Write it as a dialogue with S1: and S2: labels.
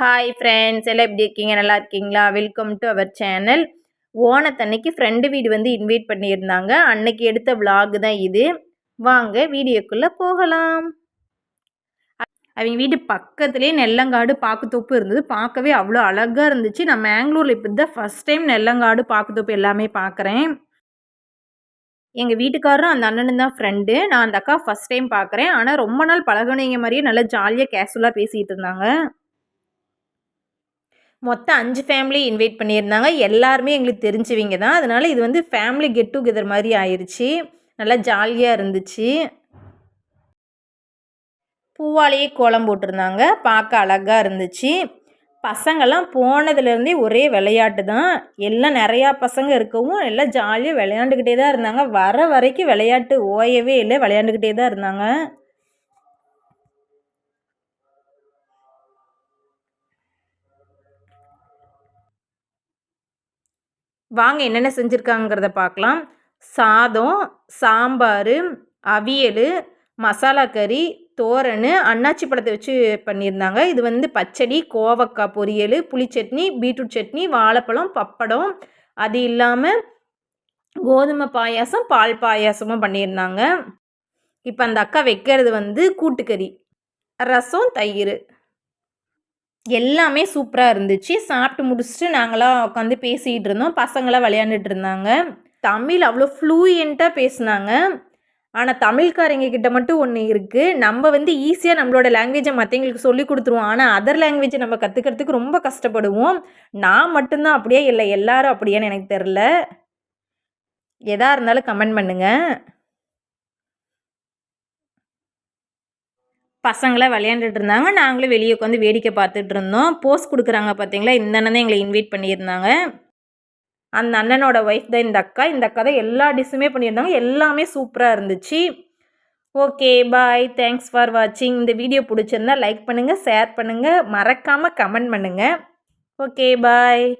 S1: hi friends எல்லாம் எப்படி இருக்கீங்க நல்லா இருக்கீங்களா வெல்கம் டு அவர் சேனல் ஓனத்தன்னைக்கு ஃப்ரெண்டு வீடு வந்து இன்வைட் பண்ணியிருந்தாங்க அன்னைக்கு எடுத்த விலாகு தான் இது வாங்க வீடியோக்குள்ளே போகலாம் அவங்க வீட்டு பக்கத்துலேயே நெல்லங்காடு பாக்குத்தோப்பு இருந்தது பார்க்கவே அவ்வளோ அழகாக இருந்துச்சு நான் மேங்களூரில் இப்போ தான் ஃபஸ்ட் டைம் நெல்லங்காடு பாக்குத்தோப்பு எல்லாமே பார்க்குறேன் எங்கள் வீட்டுக்காரரும் அந்த அண்ணனு தான் ஃப்ரெண்டு நான் அந்த அக்கா ஃபஸ்ட் டைம் பார்க்குறேன் ஆனால் ரொம்ப நாள் பழகுனவங்க மாதிரியே நல்லா ஜாலியாக கேஷுவலாக பேசிகிட்டு இருந்தாங்க மொத்தம் அஞ்சு ஃபேமிலி இன்வைட் பண்ணியிருந்தாங்க எல்லாருமே எங்களுக்கு தெரிஞ்சவங்க தான் அதனால் இது வந்து ஃபேமிலி கெட் டுகெதர் மாதிரி ஆயிடுச்சு நல்லா ஜாலியாக இருந்துச்சு பூவாலேயே கோலம் போட்டிருந்தாங்க பார்க்க அழகாக இருந்துச்சு பசங்கள்லாம் போனதுலேருந்தே ஒரே விளையாட்டு தான் எல்லாம் நிறையா பசங்க இருக்கவும் எல்லாம் ஜாலியாக விளையாண்டுக்கிட்டே தான் இருந்தாங்க வர வரைக்கும் விளையாட்டு ஓயவே இல்லை விளையாண்டுக்கிட்டே தான் இருந்தாங்க வாங்க என்னென்ன செஞ்சுருக்காங்கிறத பார்க்கலாம் சாதம் சாம்பார் அவியல் மசாலா கறி தோரன் அண்ணாச்சி பழத்தை வச்சு பண்ணியிருந்தாங்க இது வந்து பச்சடி கோவக்காய் பொரியல் புளிச்சட்னி பீட்ரூட் சட்னி வாழைப்பழம் பப்படம் அது இல்லாமல் கோதுமை பாயாசம் பால் பாயாசமும் பண்ணியிருந்தாங்க இப்போ அந்த அக்கா வைக்கிறது வந்து கூட்டுக்கறி ரசம் தயிர் எல்லாமே சூப்பராக இருந்துச்சு சாப்பிட்டு முடிச்சுட்டு நாங்களாம் உட்காந்து பேசிகிட்டு இருந்தோம் பசங்களாம் விளையாண்டுட்டு இருந்தாங்க தமிழ் அவ்வளோ ஃப்ளூயண்ட்டாக பேசினாங்க ஆனால் தமிழ்காரங்க கிட்ட மட்டும் ஒன்று இருக்குது நம்ம வந்து ஈஸியாக நம்மளோட லாங்குவேஜை மற்றவங்களுக்கு சொல்லி கொடுத்துருவோம் ஆனால் அதர் லாங்குவேஜை நம்ம கற்றுக்கிறதுக்கு ரொம்ப கஷ்டப்படுவோம் நான் மட்டும்தான் அப்படியே இல்லை எல்லாரும் அப்படியான்னு எனக்கு தெரில எதாக இருந்தாலும் கமெண்ட் பண்ணுங்கள் பசங்களாம் விளையாண்டுட்டு இருந்தாங்க நாங்களும் வெளியே உட்காந்து வேடிக்கை பார்த்துட்டு இருந்தோம் போஸ்ட் கொடுக்குறாங்க பார்த்தீங்களா இந்த அண்ணன் தான் எங்களை இன்வைட் பண்ணியிருந்தாங்க அந்த அண்ணனோட ஒய்ஃப் தான் இந்த அக்கா இந்த அக்கா தான் எல்லா டிஷ்ஷுமே பண்ணியிருந்தாங்க எல்லாமே சூப்பராக இருந்துச்சு ஓகே பாய் தேங்க்ஸ் ஃபார் வாட்சிங் இந்த வீடியோ பிடிச்சிருந்தா லைக் பண்ணுங்கள் ஷேர் பண்ணுங்கள் மறக்காமல் கமெண்ட் பண்ணுங்கள் ஓகே பாய்